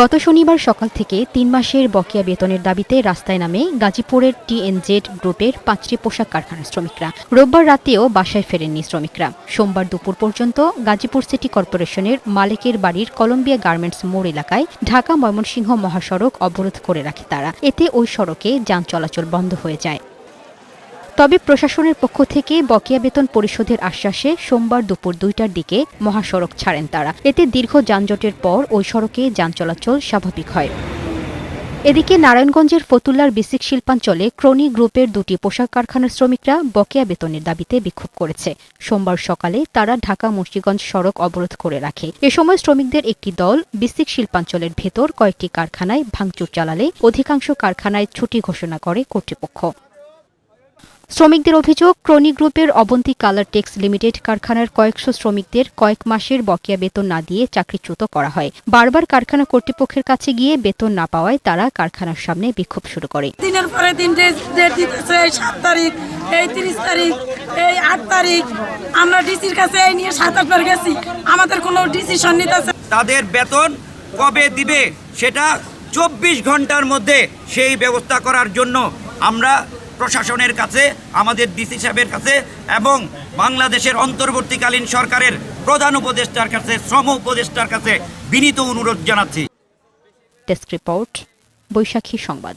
গত শনিবার সকাল থেকে তিন মাসের বকেয়া বেতনের দাবিতে রাস্তায় নামে গাজীপুরের টিএনজেড গ্রুপের পাঁচটি পোশাক কারখানার শ্রমিকরা। রোববার রাতেও বাসায় ফেরেননি শ্রমিকরা। সোমবার দুপুর পর্যন্ত গাজীপুর সিটি কর্পোরেশনের মালিকের বাড়ির কলম্বিয়া গার্মেন্টস মোড় এলাকায় ঢাকা ময়মনসিংহ মহাসড়ক অবরোধ করে রাখে তারা। এতে ওই সড়কে যান চলাচল বন্ধ হয়ে যায়। তবে প্রশাসনের পক্ষ থেকে বকেয়া বেতন পরিশোধের আশ্বাসে সোমবার দুপুর দুইটার দিকে মহাসড়ক ছাড়েন তারা। এতে দীর্ঘ যানজটের পর ওই সড়কে যান চলাচল স্বাভাবিক হয়। এদিকে নারায়ণগঞ্জের ফতুল্লার বিসিক শিল্পাঞ্চলে ক্রনি গ্রুপের দুটি পোশাক কারখানার শ্রমিকরা বকেয়া বেতনের দাবিতে বিক্ষোভ করেছে। সোমবার সকালে তারা ঢাকা মুন্সিগঞ্জ সড়ক অবরোধ করে রাখে। এ সময় শ্রমিকদের একটি দল বিসিক শিল্পাঞ্চলের ভেতর কয়েকটি কারখানায় ভাঙচুর চালালে অধিকাংশ কারখানায় ছুটি ঘোষণা করে কর্তৃপক্ষ। শ্রমিকদের অভিযোগ ক্রনি গ্রুপের অবন্তী কালার টেক্স লিমিটেড কারখানার কয়েকশো শ্রমিকদের কয়েক মাসের বকেয়া বেতন না দিয়ে চাকরিচ্যুত করা হয়। বারবার কারখানা কর্তৃপক্ষের কাছে গিয়ে বেতন না পাওয়ায় তারা কারখানার সামনে বিক্ষোভ শুরু করে। দিনের পরে দিন সাত তারিখ এই তিরিশ তারিখ এই আট তারিখ আমরা ডিসির কাছে এই নিয়ে সাত আটবার গেছি। আমাদের কোনো ডিসিশন নিতেছে তাদের বেতন কবে দিবে সেটা চব্বিশ ঘণ্টার মধ্যে সেই ব্যবস্থা করার জন্য আমরা প্রশাসনের কাছে, আমাদের ডিসি সাহেবের কাছে এবং বাংলাদেশের অন্তর্বর্তীকালীন সরকারের প্রধান উপদেষ্টার কাছে, শ্রম উপদেষ্টার কাছে বিনীত অনুরোধ জানাচ্ছি। ডেস্ক রিপোর্ট, বৈশাখী সংবাদ।